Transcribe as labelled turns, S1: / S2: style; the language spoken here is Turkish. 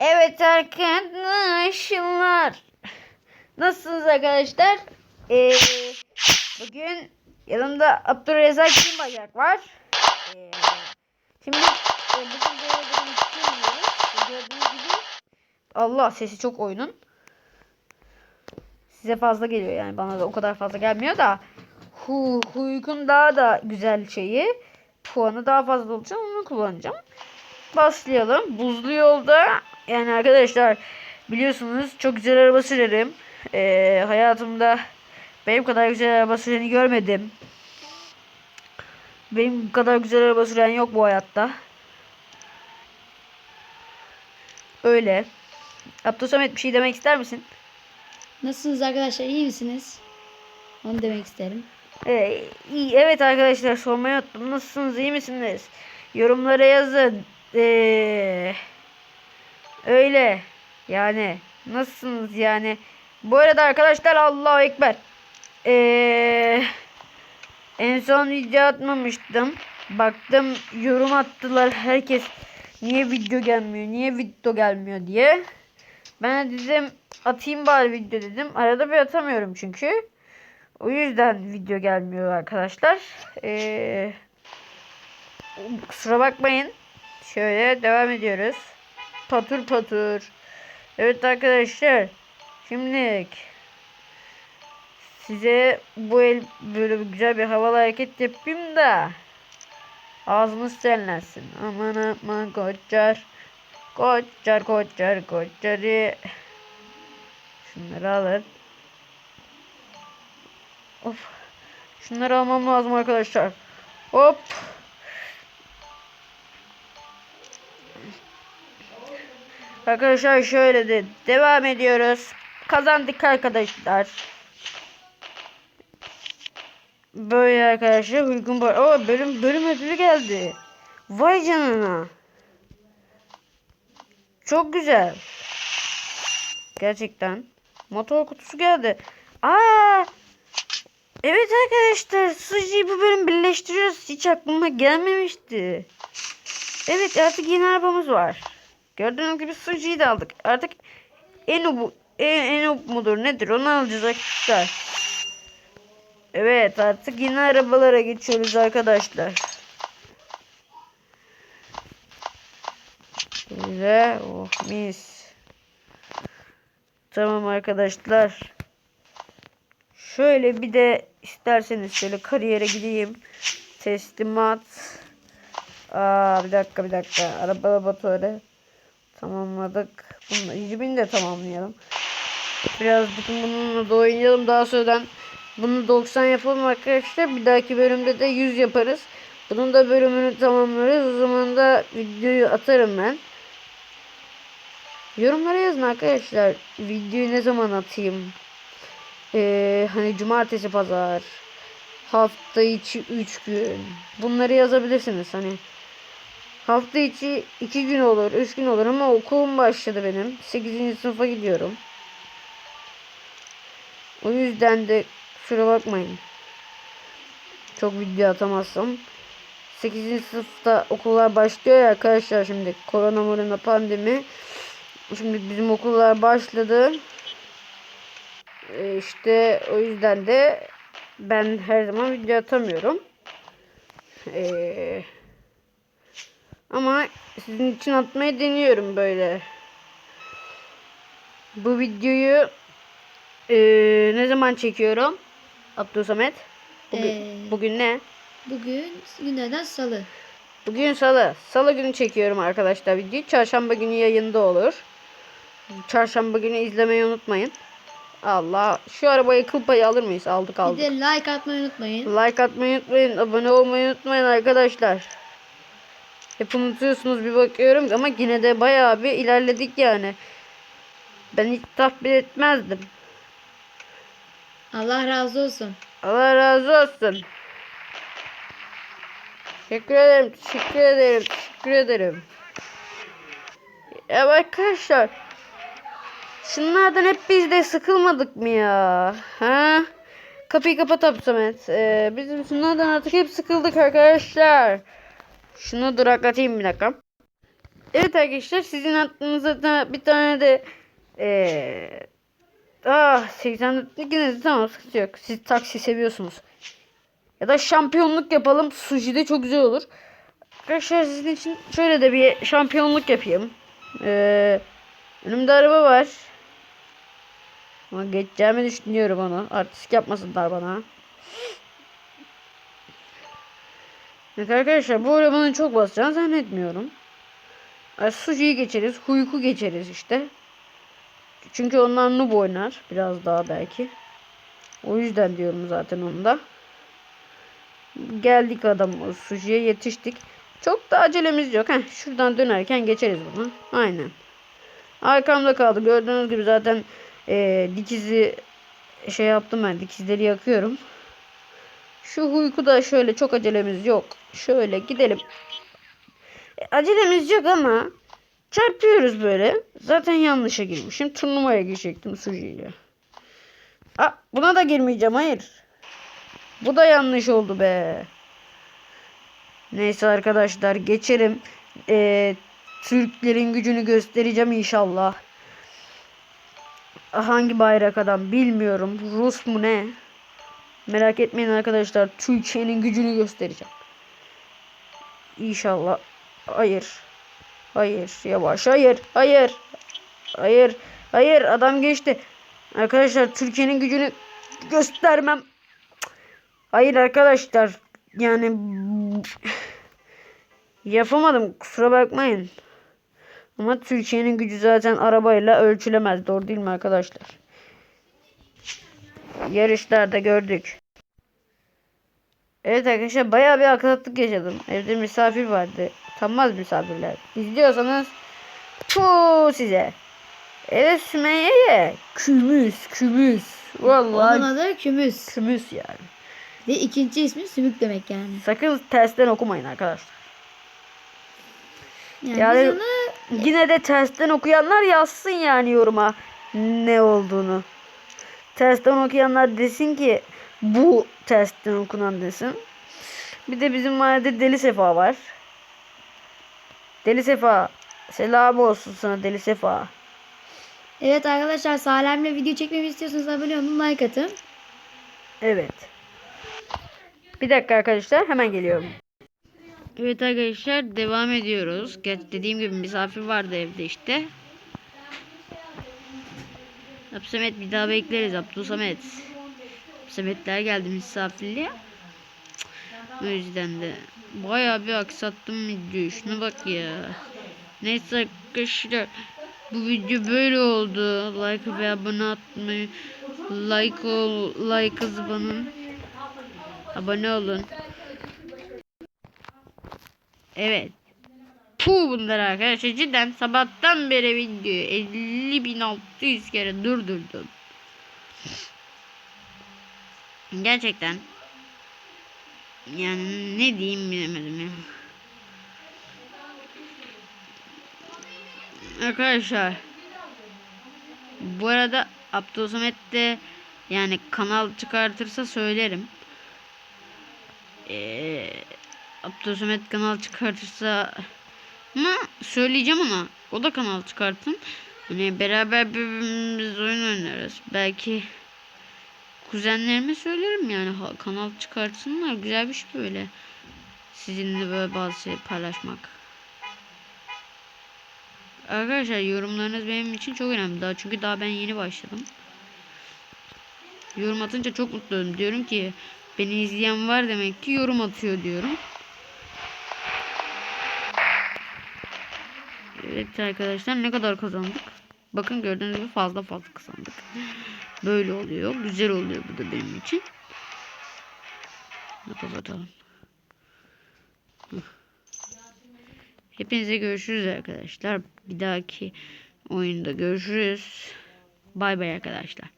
S1: Evet arkadaşlar. Nasılsınız arkadaşlar? Ee, bugün yanımda Abdurrezzak Bacak var. Ee, şimdi e, bugün. Gördüğünüz gibi Allah sesi çok oyunun. Size fazla geliyor yani bana da o kadar fazla gelmiyor da. Hu, Huyk'un daha da güzel şeyi. Puanı daha fazla olacak onu kullanacağım. Başlayalım. Buzlu yolda yani arkadaşlar biliyorsunuz çok güzel araba sürerim. Ee, hayatımda benim kadar güzel araba süreni görmedim. Benim kadar güzel araba süren yok bu hayatta. Öyle. Abdülsamet bir şey demek ister misin?
S2: Nasılsınız arkadaşlar iyi misiniz? Onu demek isterim.
S1: Ee, iyi. Evet arkadaşlar sormayı unuttum. Nasılsınız? iyi misiniz? Yorumlara yazın. Ee, öyle. Yani nasılsınız yani? Bu arada arkadaşlar Allahu Ekber. Ee, en son video atmamıştım. Baktım yorum attılar herkes. Niye video gelmiyor? Niye video gelmiyor diye. Ben de dedim atayım bari video dedim. Arada bir atamıyorum çünkü. O yüzden video gelmiyor arkadaşlar. Ee, kusura bakmayın. Şöyle devam ediyoruz. Patur patur. Evet arkadaşlar. Şimdi size bu el böyle güzel bir havalı hareket yapayım da ağzınız senlensin. Aman aman koçar. Koçar koçar koçarı. Şunları alın. Of. Şunları almam lazım arkadaşlar. Hop. Arkadaşlar şöyle de devam ediyoruz. Kazandık arkadaşlar. Böyle arkadaşlar uygun var. Oo bölüm bölüm ödülü geldi. Vay canına. Çok güzel. Gerçekten. Motor kutusu geldi. Aa! Evet arkadaşlar Suji'yi bu bölüm birleştiriyoruz. Hiç aklıma gelmemişti. Evet artık yeni arabamız var. Gördüğünüz gibi Suji'yi de aldık. Artık Enu en, Enu mudur nedir onu alacağız arkadaşlar. Evet artık yeni arabalara geçiyoruz arkadaşlar. Böyle oh mis. Tamam arkadaşlar. Şöyle bir de isterseniz şöyle kariyere gideyim. Teslimat. Aa bir dakika bir dakika. Araba laboratuvarı. Tamamladık. Bunu 2000 de tamamlayalım. Biraz bugün bununla da oynayalım. Daha sonradan bunu 90 yapalım arkadaşlar. Bir dahaki bölümde de 100 yaparız. Bunun da bölümünü tamamlarız. O zaman da videoyu atarım ben. Yorumlara yazın arkadaşlar. Videoyu ne zaman atayım? Ee, hani cumartesi pazar hafta içi 3 gün bunları yazabilirsiniz hani hafta içi 2 gün olur 3 gün olur ama okulum başladı benim 8. sınıfa gidiyorum o yüzden de kusura bakmayın çok video atamazsam 8. sınıfta okullar başlıyor ya arkadaşlar şimdi korona morona pandemi şimdi bizim okullar başladı e, işte o yüzden de ben her zaman video atamıyorum. Ee, ama sizin için atmayı deniyorum böyle. Bu videoyu e, ne zaman çekiyorum? Abdülsamet. Bugün,
S2: Ee,
S1: bugün ne?
S2: Bugün günlerden salı.
S1: Bugün salı. Salı günü çekiyorum arkadaşlar videoyu. Çarşamba günü yayında olur. Çarşamba günü izlemeyi unutmayın. Allah. Şu arabayı kıl payı alır mıyız? Aldık
S2: Bir
S1: aldık.
S2: de like atmayı unutmayın.
S1: Like atmayı unutmayın. Abone olmayı unutmayın arkadaşlar. Hep unutuyorsunuz bir bakıyorum ama yine de bayağı bir ilerledik yani. Ben hiç tahmin etmezdim.
S2: Allah razı olsun.
S1: Allah razı olsun. Teşekkür ederim. Teşekkür ederim. Teşekkür ederim. Ya arkadaşlar. Şunlardan hep biz de sıkılmadık mı ya? Ha? Kapıyı kapat Absamet. Ee, bizim şunlardan artık hep sıkıldık arkadaşlar. Şunu duraklatayım bir dakika. Evet arkadaşlar sizin aklınıza da bir tane de eee ah 84 yine de tamam sıkıntı yok. Siz taksi seviyorsunuz. Ya da şampiyonluk yapalım. Sushi de çok güzel olur. Arkadaşlar sizin için şöyle de bir şampiyonluk yapayım. Eee önümde araba var. Ama geçeceğimi düşünüyorum onu. Artistik yapmasınlar bana. Evet arkadaşlar bu arabanın çok basacağını zannetmiyorum. Ay, Sushi'yi geçeriz. Huyku geçeriz işte. Çünkü onlar noob oynar. Biraz daha belki. O yüzden diyorum zaten onu da. Geldik adam Sushi'ye yetiştik. Çok da acelemiz yok. Heh, şuradan dönerken geçeriz bunu. Aynen. Arkamda kaldı. Gördüğünüz gibi zaten eee, dikizi şey yaptım ben. Dikizleri yakıyorum. Şu huyku da şöyle çok acelemiz yok. Şöyle gidelim. E, acelemiz yok ama çarpıyoruz böyle. Zaten yanlışa girmişim. Turnuvaya girecektim Suji'yle. Aa, buna da girmeyeceğim. Hayır. Bu da yanlış oldu be. Neyse arkadaşlar geçelim. Ee, Türklerin gücünü göstereceğim inşallah. Hangi bayrak adam bilmiyorum. Rus mu ne? Merak etmeyin arkadaşlar. Türkiye'nin gücünü göstereceğim. İnşallah. Hayır. Hayır. Yavaş. Hayır. Hayır. Hayır. Hayır. Adam geçti. Arkadaşlar Türkiye'nin gücünü göstermem. Hayır arkadaşlar. Yani yapamadım. Kusura bakmayın. Ama Türkiye'nin gücü zaten arabayla ölçülemez. Doğru değil mi arkadaşlar? Yarışlarda gördük. Evet arkadaşlar bayağı bir akıllıklık yaşadım. Evde misafir vardı. Tanmaz misafirler. İzliyorsanız tu size. Evet Sümeyye'ye kümüs kümüs. Vallahi
S2: Onun adı Kümüs.
S1: kümüs yani.
S2: Ve ikinci ismi Sümük demek yani.
S1: Sakın tersten okumayın arkadaşlar.
S2: Yani,
S1: Yani-
S2: onu
S1: Yine de tersten okuyanlar yazsın yani yoruma ne olduğunu. Tersten okuyanlar desin ki bu tersten okunan desin. Bir de bizim mahallede Deli Sefa var. Deli Sefa. Selam olsun sana Deli Sefa.
S2: Evet arkadaşlar Salem'le video çekmemi istiyorsanız abone olun like atın.
S1: Evet. Bir dakika arkadaşlar hemen geliyorum. Evet arkadaşlar devam ediyoruz. Dediğim gibi misafir vardı evde işte. Abdülsamet bir daha bekleriz Abdülsamet. Abdülsametler geldi misafirliğe. O yüzden de bayağı bir aksattım videoyu. Şuna bak ya. Neyse arkadaşlar bu video böyle oldu. Like ve abone atmayı like ol like banın. Abone olun. Evet. Puh bunlar arkadaşlar cidden sabahtan beri videoyu 50.600 kere durdurdum. Gerçekten. Yani ne diyeyim bilemedim ya. Arkadaşlar. Bu arada Abdülsamet de yani kanal çıkartırsa söylerim. Ee, Abdülsamet kanal çıkartırsa ama söyleyeceğim ona. O da kanal çıkartın. Hani beraber birbirimiz oyun oynarız. Belki kuzenlerime söylerim yani kanal çıkartsınlar. Güzel bir şey böyle. Sizinle böyle bazı şey paylaşmak. Arkadaşlar yorumlarınız benim için çok önemli. Daha çünkü daha ben yeni başladım. Yorum atınca çok mutluyum. Diyorum ki beni izleyen var demek ki yorum atıyor diyorum. Evet arkadaşlar ne kadar kazandık? Bakın gördüğünüz gibi fazla fazla kazandık. Böyle oluyor. Güzel oluyor bu da benim için. Kapatalım. Hepinize görüşürüz arkadaşlar. Bir dahaki oyunda görüşürüz. Bay bay arkadaşlar.